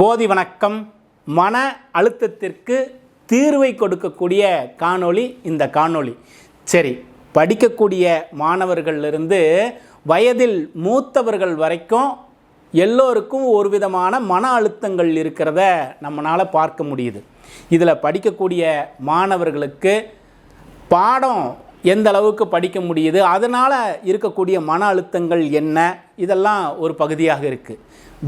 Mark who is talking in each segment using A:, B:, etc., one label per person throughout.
A: போதி வணக்கம். மன அழுத்தத்திற்கு தீர்வை கொடுக்கக்கூடிய காணொளி இந்த காணொளி. சரி படிக்கக்கூடிய மாணவர்களிலிருந்து வயதில் மூத்தவர்கள் வரைக்கும் எல்லோருக்கும் ஒரு விதமான மன அழுத்தங்கள் இருக்கிறத நம்மளால் பார்க்க முடியுது. இதில் படிக்கக்கூடிய மாணவர்களுக்கு பாடம் எந்த அளவுக்கு படிக்க முடியுது அதனால் இருக்கக்கூடிய மன அழுத்தங்கள் என்ன? இதெல்லாம் ஒரு பகுதியாக இருக்குது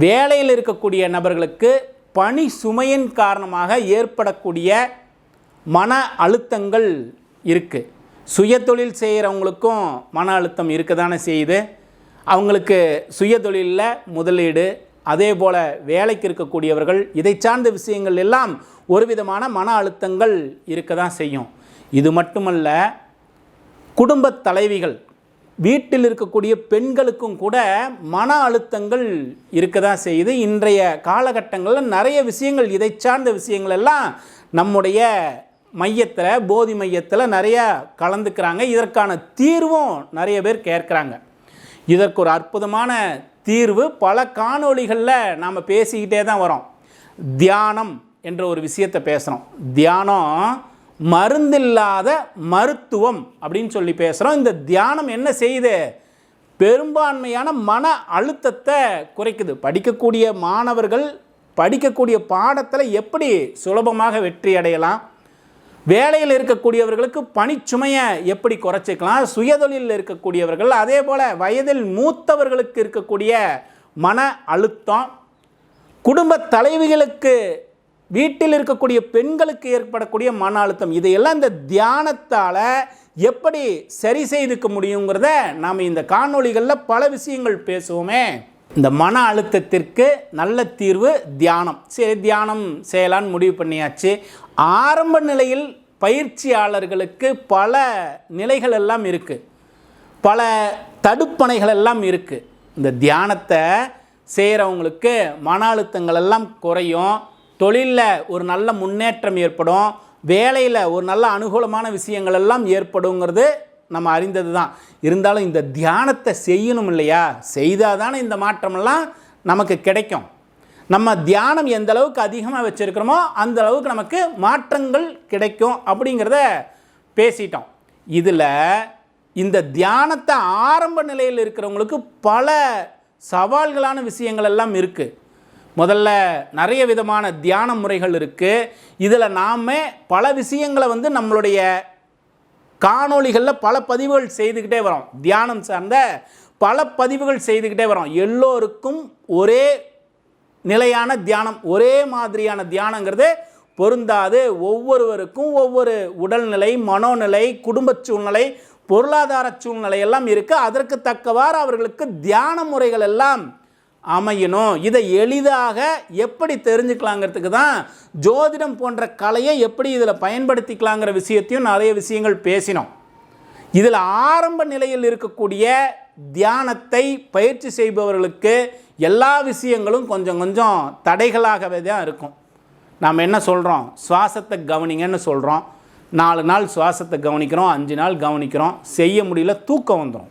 A: வேலையில் இருக்கக்கூடிய நபர்களுக்கு பணி சுமையின் காரணமாக ஏற்படக்கூடிய மன அழுத்தங்கள் இருக்குது சுயதொழில் செய்கிறவங்களுக்கும் மன அழுத்தம் இருக்க தானே செய்யுது. அவங்களுக்கு சுயதொழிலில் முதலீடு அதே போல் வேலைக்கு இருக்கக்கூடியவர்கள் இதை சார்ந்த விஷயங்கள் எல்லாம் ஒரு விதமான மன அழுத்தங்கள் இருக்க தான் செய்யும். இது மட்டுமல்ல குடும்பத் தலைவிகள் வீட்டில் இருக்கக்கூடிய பெண்களுக்கும் கூட மன அழுத்தங்கள் இருக்க தான் செய்யுது. இன்றைய காலகட்டங்களில் நிறைய விஷயங்கள் இதை சார்ந்த விஷயங்கள் எல்லாம் நம்முடைய மையத்தில் போதி மையத்தில் நிறைய கலந்துக்கிறாங்க. இதற்கான தீர்வும் நிறைய பேர் கேட்குறாங்க. இதற்கு ஒரு அற்புதமான தீர்வு பல காணொளிகளில் நாம் பேசிக்கிட்டே தான் வரோம். தியானம் என்ற ஒரு விஷயத்தை பேசுகிறோம் தியானம் மருந்தில்லாத மருத்துவம் அப்படின்னு சொல்லி பேசுகிறோம் இந்த தியானம் என்ன செய்யுது? பெரும்பான்மையான மன அழுத்தத்தை குறைக்குது. படிக்கக்கூடிய மாணவர்கள் படிக்கக்கூடிய பாடத்தில் எப்படி சுலபமாக வெற்றி அடையலாம்? வேலையில் இருக்கக்கூடியவர்களுக்கு பணிச்சுமையை எப்படி குறைச்சிக்கலாம்? சுயதொழிலில் இருக்கக்கூடியவர்கள் அதே போல் வயதில் மூத்தவர்களுக்கு இருக்கக்கூடிய மன அழுத்தம் குடும்ப தலைவிகளுக்கு வீட்டில் இருக்கக்கூடிய பெண்களுக்கு ஏற்படக்கூடிய மன அழுத்தம் இதையெல்லாம் இந்த தியானத்தால் எப்படி சரி செய்துக்க முடியுங்கிறத நாம் இந்த காணொளிகளில் பல விஷயங்கள் பேசுவோமே. இந்த மன அழுத்தத்திற்கு நல்ல தீர்வு தியானம். சரி தியானம் செய்யலான்னு முடிவு பண்ணியாச்சு. ஆரம்ப நிலையில் பயிற்சியாளர்களுக்கு பல நிலைகள் எல்லாம் இருக்குது பல தடுப்பணைகள் எல்லாம் இருக்குது இந்த தியானத்தை செய்கிறவங்களுக்கு மன அழுத்தங்கள் எல்லாம் குறையும். தொழிலில் ஒரு நல்ல முன்னேற்றம் ஏற்படும். வேலையில் ஒரு நல்ல அனுகூலமான விஷயங்கள் எல்லாம் ஏற்படுங்கிறது நம்ம அறிந்தது தான் இருந்தாலும் இந்த தியானத்தை செய்யணும் இல்லையா? செய்தால் தானே இந்த மாற்றமெல்லாம் நமக்கு கிடைக்கும். நம்ம தியானம் எந்த அளவுக்கு அதிகமாக வச்சுருக்கிறோமோ அந்த அளவுக்கு நமக்கு மாற்றங்கள் கிடைக்கும் அப்படிங்கிறத பேசிட்டோம். இதில் இந்த தியானத்தை ஆரம்ப நிலையில் இருக்கிறவங்களுக்கு பல சவால்களான விஷயங்கள் எல்லாம் இருக்குது முதல்ல நிறைய விதமான தியான முறைகள் இருக்குது இதில் நாம் பல விஷயங்களை வந்து நம்மளுடைய காணொளிகளில் பல பதிவுகள் செய்துக்கிட்டே வரோம். தியானம் சார்ந்த பல பதிவுகள் செய்துக்கிட்டே வரோம். எல்லோருக்கும் ஒரே நிலையான தியானம் ஒரே மாதிரியான தியானங்கிறது பொருந்தாது. ஒவ்வொருவருக்கும் ஒவ்வொரு உடல்நிலை மனோநிலை குடும்ப சூழ்நிலை பொருளாதார சூழ்நிலை எல்லாம் இருக்குது அதற்கு தக்கவாறு அவர்களுக்கு தியான முறைகள் எல்லாம் அமையணும். இதை எளிதாக எப்படி தெரிஞ்சுக்கலாங்கிறதுக்கு தான் ஜோதிடம் போன்ற கலையை எப்படி இதில் பயன்படுத்திக்கலாங்கிற விஷயத்தையும் நிறைய விஷயங்கள் பேசினோம். இதில் ஆரம்ப நிலையில் இருக்கக்கூடிய தியானத்தை பயிற்சி செய்பவர்களுக்கு எல்லா விஷயங்களும் கொஞ்சம் கொஞ்சம் தடைகளாகவே தான் இருக்கும். நாம் என்ன சொல்கிறோம் சுவாசத்தை கவனிங்கன்னு சொல்கிறோம் நாலு நாள் சுவாசத்தை கவனிக்கிறோம் அஞ்சு நாள் கவனிக்கிறோம். செய்ய முடியல தூக்கம் வந்துடும்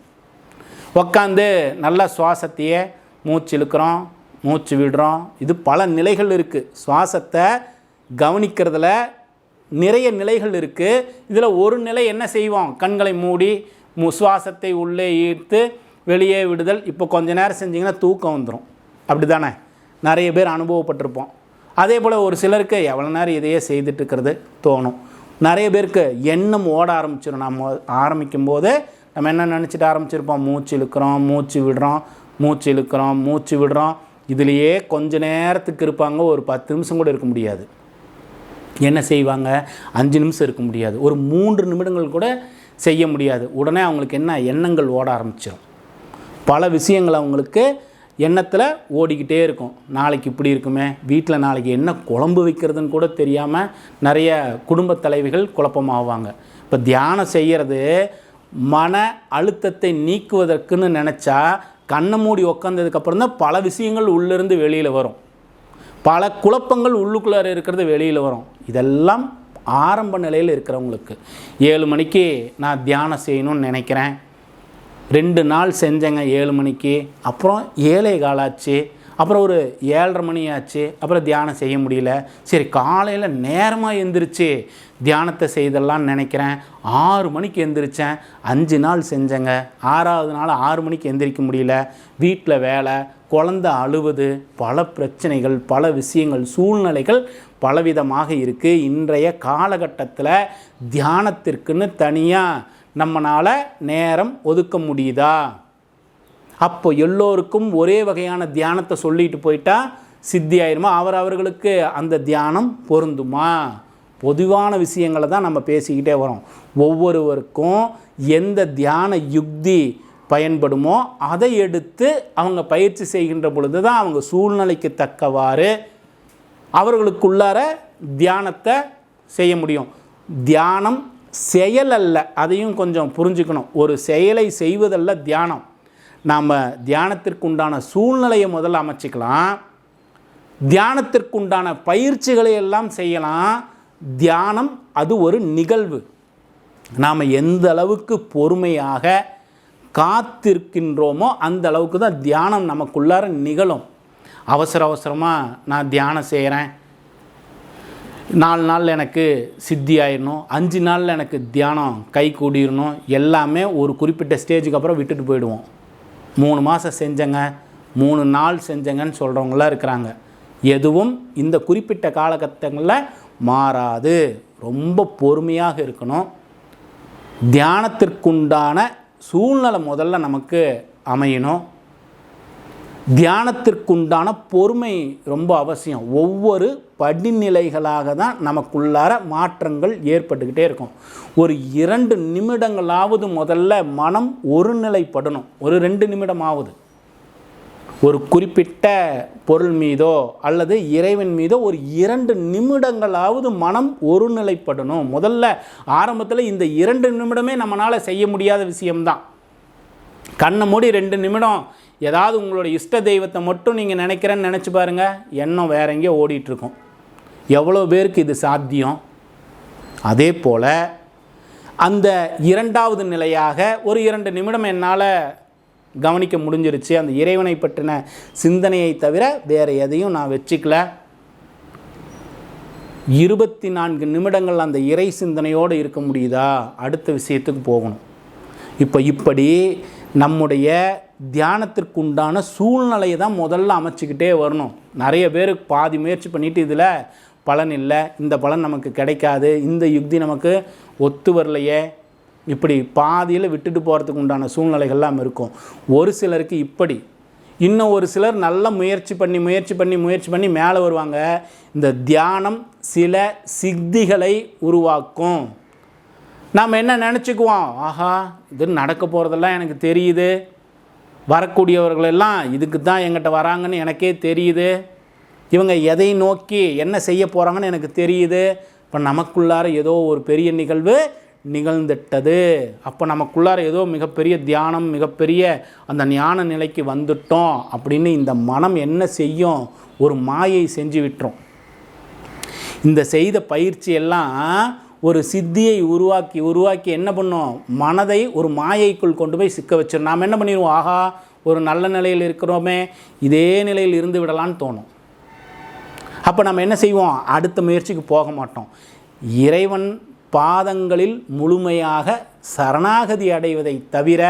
A: உக்காந்து நல்லா சுவாசத்தையே மூச்சு இழுக்கிறோம் மூச்சு விடுறோம் இது பல நிலைகள் இருக்குது சுவாசத்தை கவனிக்கிறதுல நிறைய நிலைகள் இருக்குது இதில் ஒரு நிலை என்ன செய்வோம் கண்களை மூடி மு சுவாசத்தை உள்ளே ஈர்த்து வெளியே விடுதல். இப்போ கொஞ்ச நேரம் செஞ்சிங்கன்னா தூக்கம் வந்துடும் அப்படி தானே நிறைய பேர் அனுபவப்பட்டிருப்போம். அதே போல் ஒரு சிலருக்கு எவ்வளோ நேரம் இதையே செய்துட்டு இருக்கிறது தோணும். நிறைய பேருக்கு எண்ணம் ஓட ஆரம்பிச்சிடும் நம்ம ஆரம்பிக்கும் போது நம்ம என்ன நினச்சிட்டு ஆரம்பிச்சிருப்போம்? மூச்சு இழுக்கிறோம் மூச்சு விடுறோம். மூச்சு இழுக்கிறோம் மூச்சு விடுறோம் இதுலேயே கொஞ்ச நேரத்துக்கு இருப்பாங்க ஒரு பத்து நிமிஷம் கூட இருக்க முடியாது. என்ன செய்வாங்க? அஞ்சு நிமிஷம் இருக்க முடியாது. ஒரு மூன்று நிமிடங்கள் கூட செய்ய முடியாது. உடனே அவங்களுக்கு என்ன? எண்ணங்கள் ஓட ஆரம்பிச்சிடும் பல விஷயங்கள் அவங்களுக்கு எண்ணத்தில் ஓடிக்கிட்டே இருக்கும். நாளைக்கு இப்படி இருக்குமே? வீட்டில் நாளைக்கு என்ன குழம்பு வைக்கிறதுன்னு கூட தெரியாமல் நிறைய குடும்பத் தலைவிகள் குழப்பமாகுவாங்க இப்போ தியானம் செய்கிறது மன அழுத்தத்தை நீக்குவதற்குன்னு நினச்சா கண்ணை மூடி உக்காந்ததுக்கப்புறம் தான் பல விஷயங்கள் உள்ளிருந்து வெளியில் வரும். பல குழப்பங்கள் உள்ளுக்குள்ளார இருக்கிறது வெளியில் வரும். இதெல்லாம் ஆரம்ப நிலையில் இருக்கிறவங்களுக்கு. ஏழு மணிக்கு நான் தியானம் செய்யணும்னு நினைக்கிறேன். ரெண்டு நாள் செஞ்சேங்க ஏழு மணிக்கு. அப்புறம் ஏழை காலாச்சு. அப்புறம் ஒரு ஏழரை மணி ஆச்சு அப்புறம் தியானம் செய்ய முடியல. சரி காலையில் நேரமாக எந்திரிச்சு தியானத்தை செய்தெல்லாம் நினைக்கிறேன். ஆறு மணிக்கு எந்திரிச்சேன். அஞ்சு நாள் செஞ்சேங்க. ஆறாவது நாள் ஆறு மணிக்கு எந்திரிக்க முடியல. வீட்டில் வேலை குழந்த அழுவது பல பிரச்சனைகள் பல விஷயங்கள் சூழ்நிலைகள் பலவிதமாக இருக்குது இன்றைய காலகட்டத்தில் தியானத்திற்குன்னு தனியாக நம்மளால் நேரம் ஒதுக்க முடியுதா? அப்போ எல்லோருக்கும் ஒரே வகையான தியானத்தை சொல்லிட்டு போயிட்டா சித்தி ஆயிருமா அவர் அவர்களுக்கு அந்த தியானம் பொருந்துமா? பொதுவான விஷயங்களை தான் நம்ம பேசிக்கிட்டே வரோம். ஒவ்வொருவருக்கும் எந்த தியான யுக்தி பயன்படுமோ அதை எடுத்து அவங்க பயிற்சி செய்கின்ற பொழுது தான் அவங்க சூழ்நிலைக்கு தக்கவாறு அவர்களுக்குள்ளார தியானத்தை செய்ய முடியும். தியானம் செயல் அல்ல அதையும் கொஞ்சம் புரிஞ்சுக்கணும். ஒரு செயலை செய்வதல்ல தியானம். நாம் தியானத்திற்குண்டான சூழ்நிலையை முதல்ல அமைச்சிக்கலாம். தியானத்திற்குண்டான பயிற்சிகளை எல்லாம் செய்யலாம். தியானம் அது ஒரு நிகழ்வு. நாம் எந்த அளவுக்கு பொறுமையாக காத்திருக்கின்றோமோ அந்த அளவுக்கு தான் தியானம் நமக்குள்ளார நிகழும். அவசர அவசரமாக நான் தியானம் செய்கிறேன் நாலு நாள் எனக்கு சித்தி ஆயிடணும். அஞ்சு நாளில் எனக்கு தியானம் கை கூடிடணும் எல்லாமே ஒரு குறிப்பிட்ட ஸ்டேஜுக்கு அப்புறம் விட்டுட்டு போயிடுவோம். மூணு மாதம் செஞ்சேங்க மூணு நாள் செஞ்சேங்கன்னு சொல்கிறவங்களாம் இருக்கிறாங்க. எதுவும் இந்த குறிப்பிட்ட காலகட்டங்களில் மாறாது. ரொம்ப பொறுமையாக இருக்கணும். தியானத்திற்குண்டான சூழ்நிலை முதல்ல நமக்கு அமையணும். தியானத்திற்குண்டான பொறுமை ரொம்ப அவசியம். ஒவ்வொரு படிநிலைகளாக தான் நமக்குள்ளார மாற்றங்கள் ஏற்பட்டுக்கிட்டே இருக்கும். ஒரு இரண்டு நிமிடங்களாவது முதல்ல மனம் ஒருநிலைப்படணும். ஒரு ரெண்டு நிமிடமாவது. ஒரு குறிப்பிட்ட பொருள் மீதோ அல்லது இறைவன் மீதோ ஒரு இரண்டு நிமிடங்களாவது மனம் ஒருநிலைப்படணும். முதல்ல ஆரம்பத்தில் இந்த இரண்டு நிமிடமே நம்மளால் செய்ய முடியாத விஷயம்தான். கண்ணை மூடி ரெண்டு நிமிடம் ஏதாவது உங்களோட இஷ்ட தெய்வத்தை மட்டும் நீங்கள் நினைக்கிறேன்னு நினச்சி பாருங்கள் எண்ணம் வேற எங்கேயோ ஓடிட்டுருக்கும். எவ்வளோ பேருக்கு இது சாத்தியம்? அதே போல் அந்த இரண்டாவது நிலையாக ஒரு இரண்டு நிமிடம் என்னால் கவனிக்க முடிஞ்சிருச்சு. அந்த இறைவனை பற்றின சிந்தனையை தவிர வேறு எதையும் நான் வச்சுக்கல. இருபத்தி நான்கு நிமிடங்கள் அந்த இறை சிந்தனையோடு இருக்க முடியுதா? அடுத்த விஷயத்துக்கு போகணும். இப்போ இப்படி நம்முடைய தியானத்திற்குண்டான சூழ்நிலையை தான் முதல்ல அமைச்சிக்கிட்டே வரணும். நிறைய பேர் பாதி முயற்சி பண்ணிட்டு இதில் பலன் இல்லை. இந்த பலன் நமக்கு கிடைக்காது. இந்த யுக்தி நமக்கு ஒத்து வரலையே. இப்படி பாதியில் விட்டுட்டு போகிறதுக்கு உண்டான சூழ்நிலைகள்லாம் இருக்கும். ஒரு சிலருக்கு இப்படி. இன்னும் ஒரு சிலர் நல்ல முயற்சி பண்ணி முயற்சி பண்ணி முயற்சி பண்ணி மேலே வருவாங்க. இந்த தியானம் சில சித்திகளை உருவாக்கும். நாம் என்ன நினச்சிக்குவோம்? ஆஹா இது நடக்க போகிறதெல்லாம் எனக்கு தெரியுது. வரக்கூடியவர்களெல்லாம் இதுக்கு தான் எங்கிட்ட வராங்கன்னு எனக்கே தெரியுது. இவங்க எதை நோக்கி என்ன செய்ய போகிறாங்கன்னு எனக்கு தெரியுது. இப்போ நமக்குள்ளார ஏதோ ஒரு பெரிய நிகழ்வு நிகழ்ந்துட்டது. அப்போ நமக்குள்ளார ஏதோ மிகப்பெரிய தியானம் மிகப்பெரிய அந்த ஞான நிலைக்கு வந்துட்டோம் அப்படின்னு இந்த மனம் என்ன செய்யும்? ஒரு மாயை செஞ்சு விட்டுரும். இந்த செய்த பயிற்சி எல்லாம் ஒரு சித்தியை உருவாக்கி உருவாக்கி என்ன பண்ணும்? மனதை ஒரு மாயைக்குள் கொண்டு போய் சிக்க வச்சிடும் நாம் என்ன பண்ணிடுவோம்? ஆஹா ஒரு நல்ல நிலையில் இருக்கிறோமே இதே நிலையில் இருந்து விடலான்னு தோணும். அப்போ நம்ம என்ன செய்வோம்? அடுத்த முயற்சிக்கு போக மாட்டோம். இறைவன் பாதங்களில் முழுமையாக சரணாகதி அடைவதை தவிர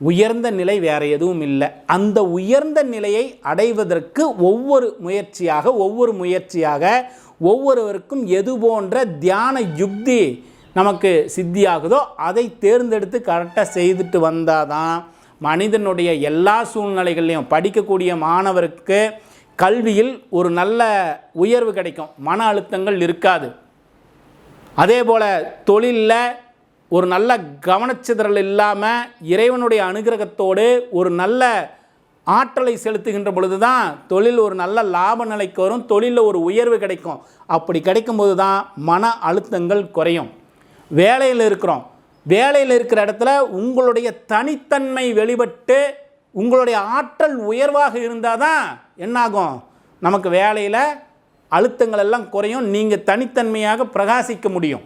A: உயர்ந்த நிலை வேறு எதுவும் இல்லை. அந்த உயர்ந்த நிலையை அடைவதற்கு ஒவ்வொரு முயற்சியாக ஒவ்வொரு முயற்சியாக ஒவ்வொருவருக்கும் எது போன்ற தியான யுக்தி நமக்கு சித்தியாகுதோ அதை தேர்ந்தெடுத்து கரெக்டாக செய்துட்டு வந்தால் தான் மனிதனுடைய எல்லா சூழ்நிலைகள்லையும் படிக்கக்கூடிய மாணவருக்கு கல்வியில் ஒரு நல்ல உயர்வு கிடைக்கும். மன அழுத்தங்கள் இருக்காது. அதே போல் தொழிலில் ஒரு நல்ல கவனச்சிதறல் இல்லாமல் இறைவனுடைய அனுகிரகத்தோடு ஒரு நல்ல ஆற்றலை செலுத்துகின்ற பொழுது தான் தொழில் ஒரு நல்ல லாப நிலைக்கு வரும் தொழிலில் ஒரு உயர்வு கிடைக்கும். அப்படி கிடைக்கும்போது தான் மன அழுத்தங்கள் குறையும். வேலையில் இருக்கிறோம். வேலையில் இருக்கிற இடத்துல உங்களுடைய தனித்தன்மை வெளிப்பட்டு உங்களுடைய ஆற்றல் உயர்வாக இருந்தால் தான் என்னாகும்? நமக்கு வேலையில் அழுத்தங்கள் எல்லாம் குறையும். நீங்கள் தனித்தன்மையாக பிரகாசிக்க முடியும்.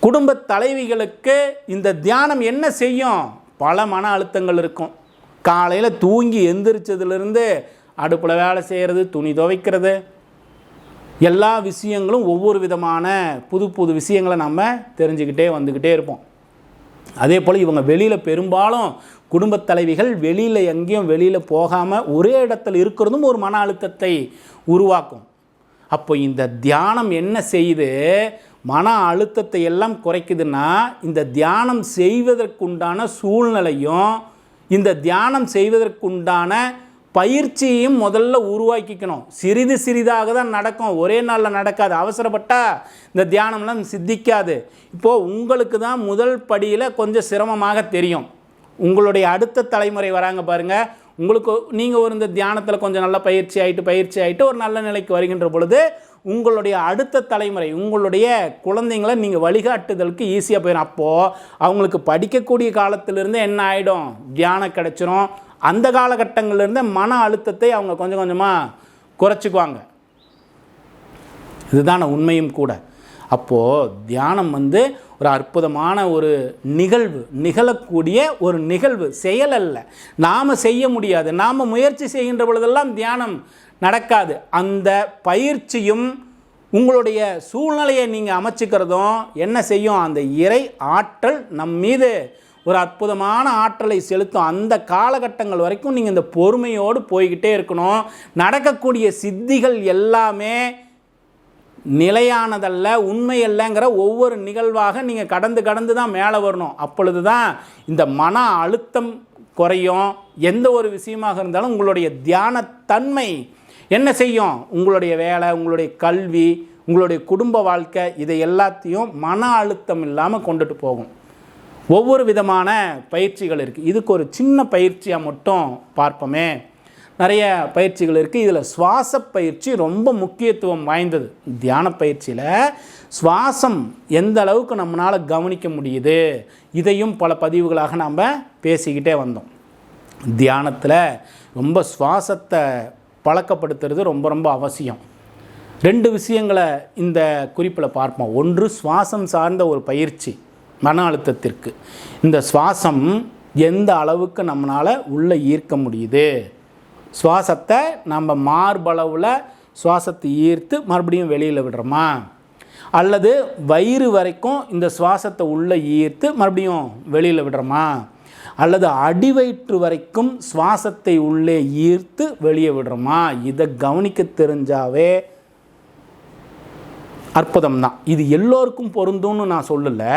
A: குடும்ப தலைவிகளுக்கு இந்த தியானம் என்ன செய்யும்? பல மன அழுத்தங்கள் இருக்கும். காலையில் தூங்கி எந்திரிச்சதுலேருந்து அடுப்பில் வேலை செய்கிறது துணி துவைக்கிறது. எல்லா விஷயங்களும் ஒவ்வொரு விதமான புது புது விஷயங்களை நம்ம தெரிஞ்சுக்கிட்டே வந்துக்கிட்டே இருப்போம். அதே போல் இவங்க வெளியில் பெரும்பாலும் குடும்பத் தலைவிகள் வெளியில் எங்கேயும் வெளியில் போகாமல் ஒரே இடத்துல இருக்கிறதும் ஒரு மன அழுத்தத்தை உருவாக்கும். அப்போ இந்த தியானம் என்ன செய்யுது? மன அழுத்தத்தை எல்லாம் குறைக்குதுன்னா இந்த தியானம் செய்வதற்குண்டான சூழ்நிலையும் இந்த தியானம் செய்வதற்குண்டான பயிற்சியையும் முதல்ல உருவாக்கிக்கணும். சிறிது சிறிதாக தான் நடக்கும். ஒரே நாளில் நடக்காது. அவசரப்பட்டால் இந்த தியானம்லாம் சித்திக்காது. இப்போது உங்களுக்கு தான் முதல் படியில் கொஞ்சம் சிரமமாக தெரியும். உங்களுடைய அடுத்த தலைமுறை வராங்க பாருங்கள் உங்களுக்கு நீங்கள் ஒரு இந்த தியானத்தில் கொஞ்சம் நல்ல பயிற்சி ஆகிட்டு பயிற்சி ஆகிட்டு ஒரு நல்ல நிலைக்கு வருகின்ற பொழுது உங்களுடைய அடுத்த தலைமுறை உங்களுடைய குழந்தைங்களை நீங்கள் வழிகாட்டுதலுக்கு ஈஸியாக போயிடும் அப்போது அவங்களுக்கு படிக்கக்கூடிய காலத்திலிருந்து என்ன ஆகிடும் தியானம் கிடச்சிரும். அந்த காலகட்டங்கள்லேருந்து மன அழுத்தத்தை அவங்க கொஞ்சம் கொஞ்சமாக குறைச்சிக்குவாங்க. இதுதான உண்மையும் கூட. அப்போது தியானம் வந்து ஒரு அற்புதமான ஒரு நிகழ்வு நிகழக்கூடிய ஒரு நிகழ்வு செயல் அல்ல. நாம் செய்ய முடியாது. நாம் முயற்சி செய்கின்ற பொழுதெல்லாம் தியானம் நடக்காது. அந்த பயிற்சியும் உங்களுடைய சூழ்நிலையை நீங்கள் அமைச்சிக்கிறதும் என்ன செய்யும்? அந்த இறை ஆற்றல் நம் மீது ஒரு அற்புதமான ஆற்றலை செலுத்தும். அந்த காலகட்டங்கள் வரைக்கும் நீங்கள் இந்த பொறுமையோடு போய்கிட்டே இருக்கணும். நடக்கக்கூடிய சித்திகள் எல்லாமே நிலையானதல்ல உண்மையல்லங்கிற ஒவ்வொரு நிகழ்வாக நீங்கள் கடந்து கடந்து தான் மேலே வரணும். அப்பொழுது தான் இந்த மன அழுத்தம் குறையும். எந்த ஒரு விஷயமாக இருந்தாலும் உங்களுடைய தியானத்தன்மை என்ன செய்யும்? உங்களுடைய வேலை உங்களுடைய கல்வி உங்களுடைய குடும்ப வாழ்க்கை இதை எல்லாத்தையும் மன அழுத்தம் இல்லாமல் கொண்டுட்டு போகும். ஒவ்வொரு விதமான பயிற்சிகள் இருக்குது இதுக்கு ஒரு சின்ன பயிற்சியாக மட்டும் பார்ப்போமே. நிறைய பயிற்சிகள் இருக்குது இதில் சுவாச பயிற்சி ரொம்ப முக்கியத்துவம் வாய்ந்தது. தியான பயிற்சியில் சுவாசம் எந்த அளவுக்கு நம்மளால் கவனிக்க முடியுது? இதையும் பல பதிவுகளாக நாம் பேசிக்கிட்டே வந்தோம். தியானத்தில் ரொம்ப சுவாசத்தை பழக்கப்படுத்துறது ரொம்ப ரொம்ப அவசியம். ரெண்டு விஷயங்களை இந்த குறிப்பில் பார்ப்போம். ஒன்று சுவாசம் சார்ந்த ஒரு பயிற்சி மன அழுத்தத்திற்கு. இந்த சுவாசம் எந்த அளவுக்கு நம்மளால் உள்ளே ஈர்க்க முடியுது? சுவாசத்தை நம்ம மார்பளவில் சுவாசத்தை ஈர்த்து மறுபடியும் வெளியில் விடுறோமா? அல்லது வயிறு வரைக்கும் இந்த சுவாசத்தை உள்ளே ஈர்த்து மறுபடியும் வெளியில் விடுறோமா? அல்லது அடிவயிற்று வரைக்கும் சுவாசத்தை உள்ளே ஈர்த்து வெளியே விடுறோமா? இதை கவனிக்க தெரிஞ்சாவே அற்புதம் தான் இது எல்லோருக்கும் பொருந்தும்னு நான் சொல்லலை.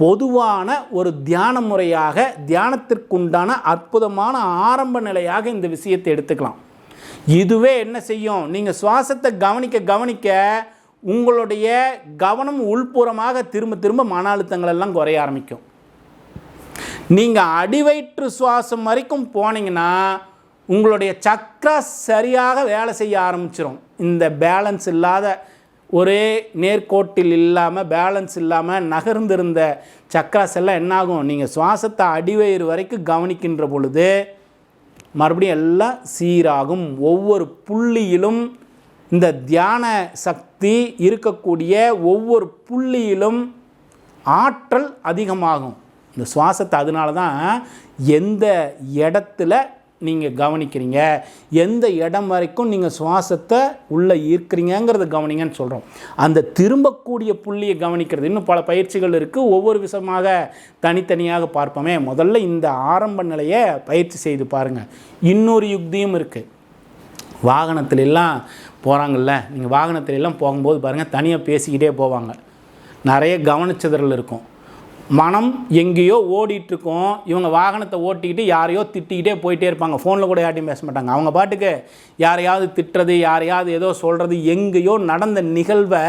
A: பொதுவான ஒரு தியான முறையாக தியானத்திற்குண்டான அற்புதமான ஆரம்ப நிலையாக இந்த விஷயத்தை எடுத்துக்கலாம். இதுவே என்ன செய்யும்? நீங்கள் சுவாசத்தை கவனிக்க கவனிக்க உங்களுடைய கவனம் உள்புறமாக திரும்ப திரும்ப மன அழுத்தங்கள் எல்லாம் குறைய ஆரம்பிக்கும். நீங்கள் அடிவயிற்று சுவாசம் வரைக்கும் போனீங்கன்னா உங்களுடைய சக்கரா சரியாக வேலை செய்ய ஆரம்பிச்சிடும் இந்த பேலன்ஸ் இல்லாத ஒரே நேர்கோட்டில் இல்லாமல் பேலன்ஸ் இல்லாமல் நகர்ந்திருந்த சக்கராஸ் எல்லாம் என்னாகும்? நீங்கள் சுவாசத்தை அடிவயிறு வரைக்கும் கவனிக்கின்ற பொழுது மறுபடியும் எல்லாம் சீராகும். ஒவ்வொரு புள்ளியிலும் இந்த தியான சக்தி இருக்கக்கூடிய ஒவ்வொரு புள்ளியிலும் ஆற்றல் அதிகமாகும். இந்த சுவாசத்தை அதனால தான் எந்த இடத்துல நீங்கள் கவனிக்கிறீங்க. எந்த இடம் வரைக்கும் நீங்கள் சுவாசத்தை உள்ளே ஈர்க்கிறீங்கிறத கவனிங்கன்னு சொல்கிறோம் அந்த திரும்பக்கூடிய புள்ளியை கவனிக்கிறது. இன்னும் பல பயிற்சிகள் இருக்குது ஒவ்வொரு விஷயமாக தனித்தனியாக பார்ப்போமே. முதல்ல இந்த ஆரம்ப நிலையை பயிற்சி செய்து பாருங்கள் இன்னொரு யுக்தியும் இருக்குது வாகனத்துல எல்லாம் போகிறாங்கல்ல நீங்கள் வாகனத்துல எல்லாம் போகும்போது பாருங்கள் தனியாக பேசிக்கிட்டே போவாங்க. நிறைய கவனச்சிதறல் இருக்கும். மனம் எங்கேயோ ஓடிட்டுருக்கோம். இவங்க வாகனத்தை ஓட்டிக்கிட்டு யாரையோ திட்டிக்கிட்டே போயிட்டே இருப்பாங்க. ஃபோனில் கூட யார்ட்டையும் பேச மாட்டாங்க. அவங்க பாட்டுக்கு யாரையாவது திட்டுறது யாரையாவது ஏதோ சொல்கிறது எங்கேயோ நடந்த நிகழ்வை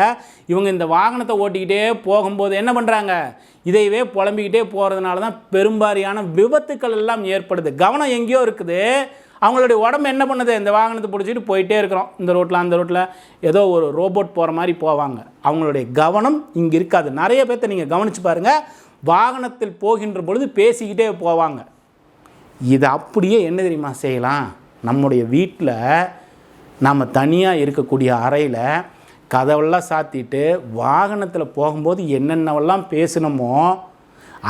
A: இவங்க இந்த வாகனத்தை ஓட்டிக்கிட்டே போகும்போது என்ன பண்ணுறாங்க இதையவே புலம்பிக்கிட்டே போகிறதுனால தான் பெரும்பாரியான விபத்துக்கள் எல்லாம் ஏற்படுது. கவனம் எங்கேயோ இருக்குது. அவங்களுடைய உடம்பு என்ன பண்ணுது? இந்த வாகனத்தை பிடிச்சிட்டு போயிட்டே இருக்கிறோம். இந்த ரோட்டில் அந்த ரோட்டில் ஏதோ ஒரு ரோபோட் போகிற மாதிரி போவாங்க. அவங்களுடைய கவனம் இங்கே இருக்காது. நிறைய பேர்த்த நீங்கள் கவனித்து பாருங்கள் வாகனத்தில் போகின்ற பொழுது பேசிக்கிட்டே போவாங்க. இது அப்படியே என்ன தெரியுமா செய்யலாம்? நம்முடைய வீட்டில் நம்ம தனியாக இருக்கக்கூடிய அறையில் கதவெல்லாம் சாத்திட்டு வாகனத்தில் போகும்போது என்னென்னவெல்லாம் பேசினோமோ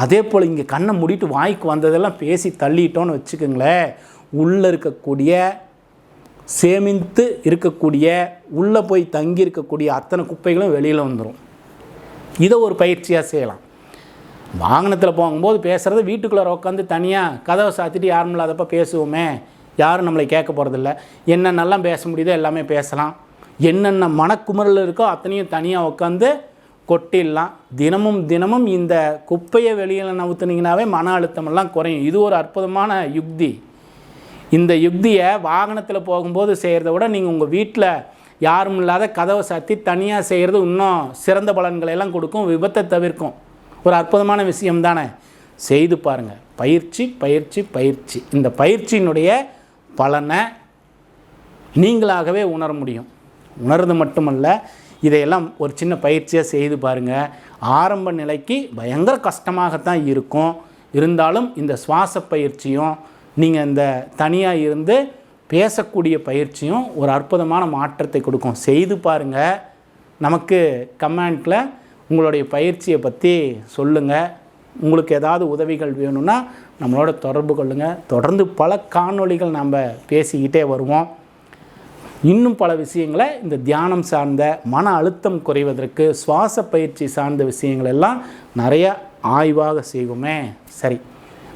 A: அதே போல் இங்கே கண்ணை மூடிட்டு வாய்க்கு வந்ததெல்லாம் பேசி தள்ளிட்டோன்னு வச்சுக்கோங்களேன். உள்ளே இருக்கக்கூடிய சேமித்து இருக்கக்கூடிய உள்ளே போய் தங்கி இருக்கக்கூடிய அத்தனை குப்பைகளும் வெளியில் வந்துடும் இதை ஒரு பயிற்சியாக செய்யலாம். வாகனத்தில் போகும்போது பேசுகிறது வீட்டுக்குள்ளே உட்காந்து தனியாக கதவை சாத்திட்டு யாரும் இல்லாதப்ப பேசுவோமே. யாரும் நம்மளை கேட்க போகிறதில்ல என்னென்னலாம் பேச முடியுதோ எல்லாமே பேசலாம். என்னென்ன மனக்குமுறல் இருக்கோ அத்தனையும் தனியாக உட்காந்து கொட்டிடலாம். தினமும் தினமும் இந்த குப்பையை வெளியில் நவுத்துனீங்கனாவே மன அழுத்தமெல்லாம் குறையும். இது ஒரு அற்புதமான யுக்தி. இந்த யுக்தியை வாகனத்தில் போகும்போது செய்கிறத விட நீங்கள் உங்கள் வீட்டில் யாரும் இல்லாத கதவை சாத்தி தனியாக செய்கிறது இன்னும் சிறந்த பலன்களை எல்லாம் கொடுக்கும். விபத்தை தவிர்க்கும். ஒரு அற்புதமான விஷயம் தானே? செய்து பாருங்கள் பயிற்சி பயிற்சி பயிற்சி. இந்த பயிற்சியினுடைய பலனை நீங்களாகவே உணர முடியும். உணர்றது மட்டுமல்ல இதையெல்லாம் ஒரு சின்ன பயிற்சியாக செய்து பாருங்கள் ஆரம்ப நிலைக்கு பயங்கர கஷ்டமாகத்தான் இருக்கும். இருந்தாலும் இந்த சுவாச பயிற்சியும் நீங்கள் இந்த தனியாக இருந்து பேசக்கூடிய பயிற்சியும் ஒரு அற்புதமான மாற்றத்தை கொடுக்கும். செய்து பாருங்கள் நமக்கு கமெண்ட்டில் உங்களுடைய பயிற்சியை பற்றி சொல்லுங்கள் உங்களுக்கு ஏதாவது உதவிகள் வேணும்னா நம்மளோட தொடர்பு கொள்ளுங்கள் தொடர்ந்து பல காணொளிகள் நம்ம பேசிக்கிட்டே வருவோம். இன்னும் பல விஷயங்களை இந்த தியானம் சார்ந்த மன அழுத்தம் குறைவதற்கு சுவாச பயிற்சி சார்ந்த விஷயங்கள் எல்லாம் நிறைய ஆய்வாக செய்வோமே. சரி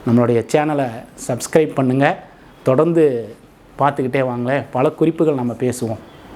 A: நம்மளுடைய சேனலை சப்ஸ்கிரைப் பண்ணுங்கள் தொடர்ந்து பார்த்துக்கிட்டே வாங்களேன். பல குறிப்புகள் நம்ம பேசுவோம்.